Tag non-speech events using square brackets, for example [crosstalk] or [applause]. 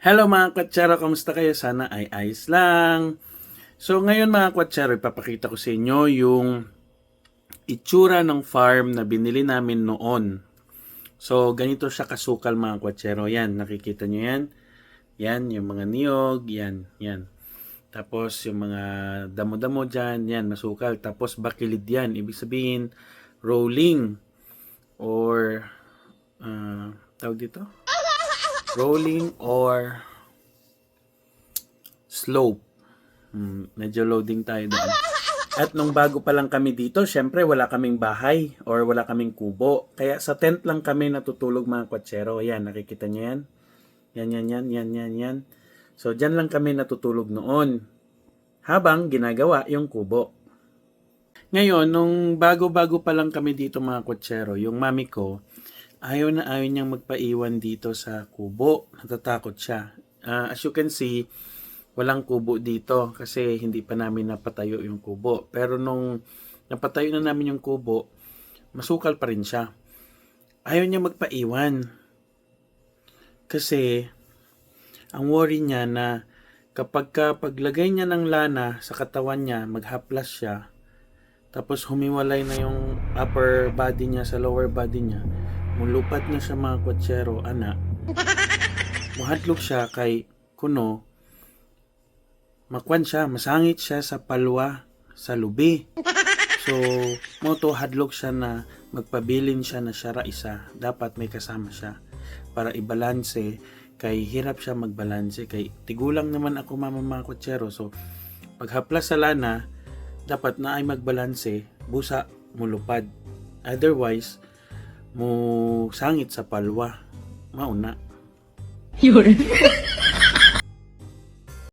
Hello mga kwatsero, kamusta kayo? Sana ay ayos lang. So ngayon mga kwatsero, ipapakita ko sa inyo yung itsura ng farm na binili namin noon. So ganito siya kasukal mga kwatsero. Yan, nakikita nyo yan? Yan, yung mga niyog, yan, yan. Tapos yung mga damo-damo dyan, yan, masukal. Tapos bakilid yan, ibig sabihin rolling or uh, tawag dito? Rolling or slope. Hmm, medyo loading tayo doon. At nung bago pa lang kami dito, syempre wala kaming bahay or wala kaming kubo. Kaya sa tent lang kami natutulog mga kwatsero. Ayan, nakikita niyo yan? Yan, yan, yan, yan, yan, yan. So, dyan lang kami natutulog noon. Habang ginagawa yung kubo. Ngayon, nung bago-bago pa lang kami dito mga kwatsero, yung mami ko, ayaw na ayaw niyang magpaiwan dito sa kubo. Natatakot siya. Ah, as you can see, walang kubo dito kasi hindi pa namin napatayo yung kubo. Pero nung napatayo na namin yung kubo, masukal pa rin siya. Ayaw niya magpaiwan. Kasi, ang worry niya na kapag ka paglagay niya ng lana sa katawan niya, maghaplas siya, tapos humiwalay na yung upper body niya sa lower body niya, mulupat na siya mga kwatsero, ana. Muhadlok siya kay kuno, makwan siya, masangit siya sa palwa, sa lubi. So, moto hadlok siya na magpabilin siya na siya isa. Dapat may kasama siya para ibalanse kay hirap siya magbalanse kay tigulang naman ako mama mga kutsero so paghaplas sa lana dapat na ay magbalanse busa mulupad otherwise mo sangit sa palwa mauna Yun. [laughs]